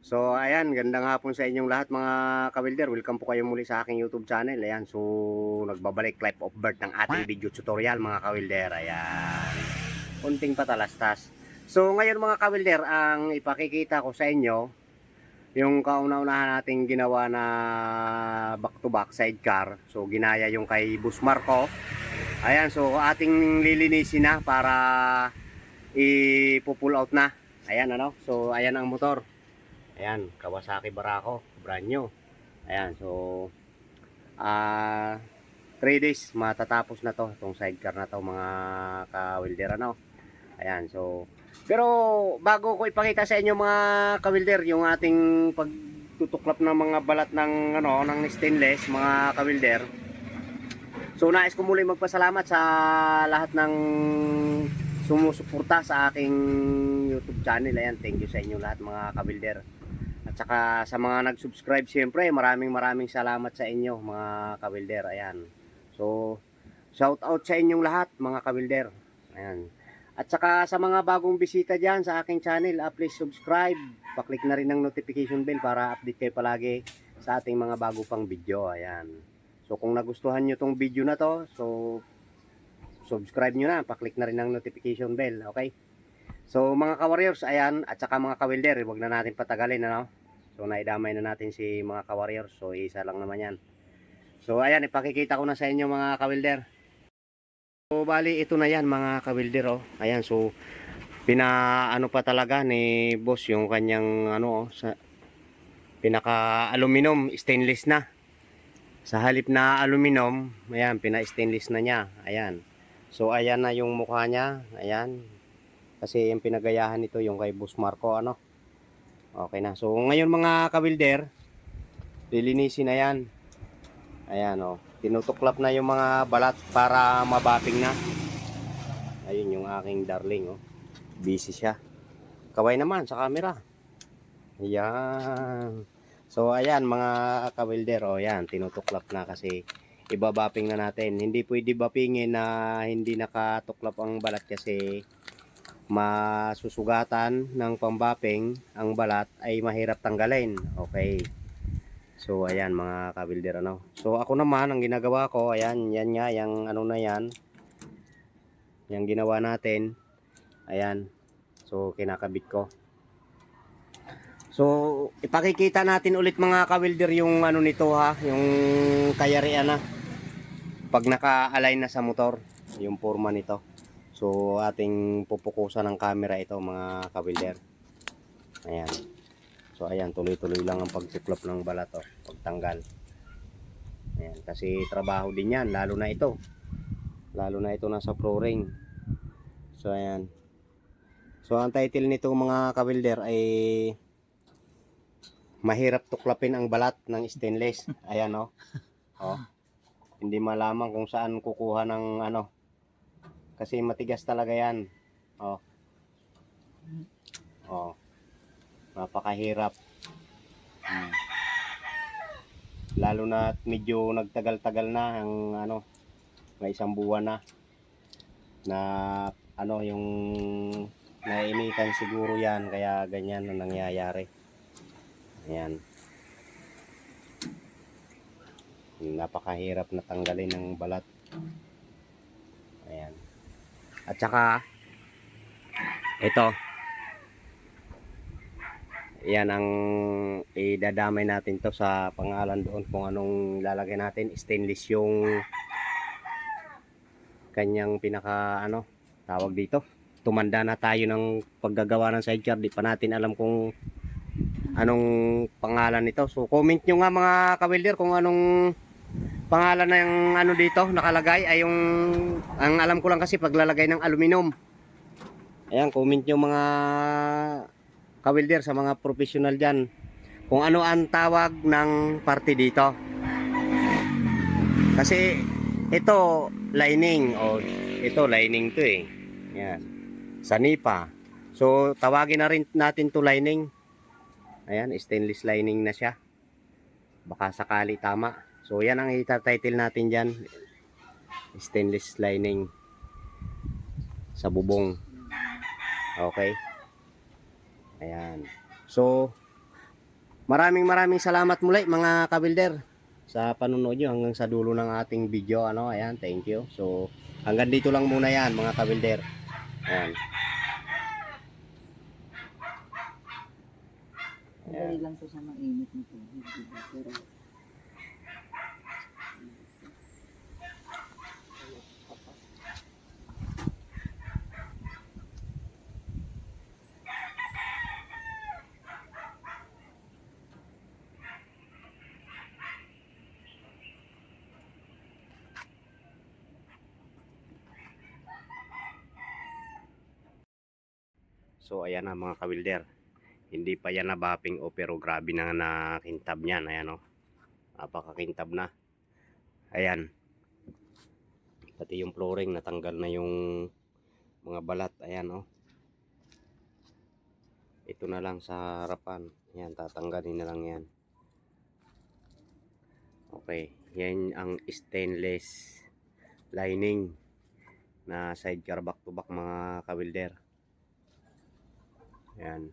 So ayan, gandang hapon sa inyong lahat mga kawilder. Welcome po kayo muli sa aking YouTube channel. Ayan, so nagbabalik clip of birth ng ating video tutorial mga kawilder. Ayan. Kunting patalastas. So ngayon mga kawilder, ang ipakikita ko sa inyo yung kauna-unahan nating ginawa na back-to-back sidecar. So ginaya yung kay Bus Marco. Ayan, so ating lilinisin na para i-pull out na. Ayan ano. So ayan ang motor. Ayan, Kawasaki Barako, brand new. Ayan, so ah 3 days matatapos na to, itong sidecar na to mga ka-welder ano. Ayan, so pero bago ko ipakita sa inyo mga ka-welder yung ating pagtutuklap ng mga balat ng ano ng stainless mga ka-welder. So nais ko muli magpasalamat sa lahat ng sumusuporta sa aking YouTube channel. Ayan, thank you sa inyo lahat mga ka-welder. At saka sa mga nag-subscribe siyempre, maraming maraming salamat sa inyo mga kawilder. Ayan. So, shout out sa inyong lahat mga kawilder. Ayan. At saka sa mga bagong bisita dyan sa aking channel, ah, please subscribe. Paklik na rin ng notification bell para update kayo palagi sa ating mga bago pang video. Ayan. So, kung nagustuhan nyo tong video na to, so, subscribe nyo na. Paklik na rin ng notification bell. Okay? So mga ka-warriors, ayan, at saka mga ka-welder, huwag na natin patagalin, ano? So naidamay na natin si mga ka-warriors, so isa lang naman yan. So ayan, ipakikita ko na sa inyo mga ka-welder. So bali, ito na yan mga ka-welder, oh. Ayan, so pina ano pa talaga ni boss yung kanyang ano oh, sa pinaka aluminum stainless na sa halip na aluminum ayan pina stainless na niya ayan so ayan na yung mukha niya ayan kasi yung pinagayahan nito yung kay Boss Marco ano. Okay na. So ngayon mga kawilder, lilinisin na yan. Ayan. Oh. Tinutuklap na yung mga balat para mabaping na. Ayun yung aking darling oh. Busy siya. Kaway naman sa camera. Ayan. So ayan mga kawilder oh, ayan tinutuklap na kasi ibabaping na natin. Hindi pwede bapingin na hindi nakatuklap ang balat kasi masusugatan ng pambaping ang balat ay mahirap tanggalin. Okay. So ayan mga kabilder ano. So ako naman ang ginagawa ko, ayan, yan nga yung ano na yan. Yung ginawa natin. Ayan. So kinakabit ko. So ipakikita natin ulit mga kawilder yung ano nito ha, yung kayarian na. Pag naka-align na sa motor, yung forma nito. So ating pupukusan ng camera ito mga kabilder. Ayan. So ayan, tuloy-tuloy lang ang pagtuklap ng balat oh, pagtanggal. Ayan, kasi trabaho din 'yan, lalo na ito. Lalo na ito nasa pro ring. So ayan. So ang title nito mga kabilder ay Mahirap tuklapin ang balat ng stainless. Ayan oh. Oh. Hindi malaman kung saan kukuha ng ano, kasi matigas talaga yan. Oh. Oh. Napakahirap. Hmm. Lalo na medyo nagtagal-tagal na ang ano, may isang buwan na na ano yung nainitan siguro yan kaya ganyan ang nangyayari. Ayan. Napakahirap na tanggalin ng balat. Ayan. At saka, ito. Yan ang idadamay natin to sa pangalan doon kung anong lalagay natin. Stainless yung kanyang pinaka ano, tawag dito. Tumanda na tayo ng paggagawa ng sidecar. Di pa natin alam kung anong pangalan nito. So comment nyo nga mga kawilder kung anong pangalan ng ano dito nakalagay ay yung ang alam ko lang kasi paglalagay ng aluminum. Ayan, comment nyo mga kawilder sa mga professional dyan kung ano ang tawag ng parte dito. Kasi ito lining o ito lining to eh. Yan. Sanipa. So tawagin na rin natin to lining. Ayan, stainless lining na siya. Baka sakali tama. So yan ang ita-title natin diyan. Stainless lining sa bubong. Okay. Ayan. So maraming maraming salamat muli mga kabilder sa panonood nyo hanggang sa dulo ng ating video. Ano, ayan, thank you. So, hanggang dito lang muna yan mga kabilder. Ayan. Madali lang to sa mainit na tubig. Pero So ayan na mga kawilder. Hindi pa yan nabapping o pero grabe na nakintab niyan. Ayan o. Napakakintab na. Ayan. Pati yung flooring natanggal na yung mga balat. Ayan o. Ito na lang sa harapan. Ayan, tatanggalin na lang yan. Okay. Yan ang stainless lining na sidecar back to back mga kawilder. Ayan.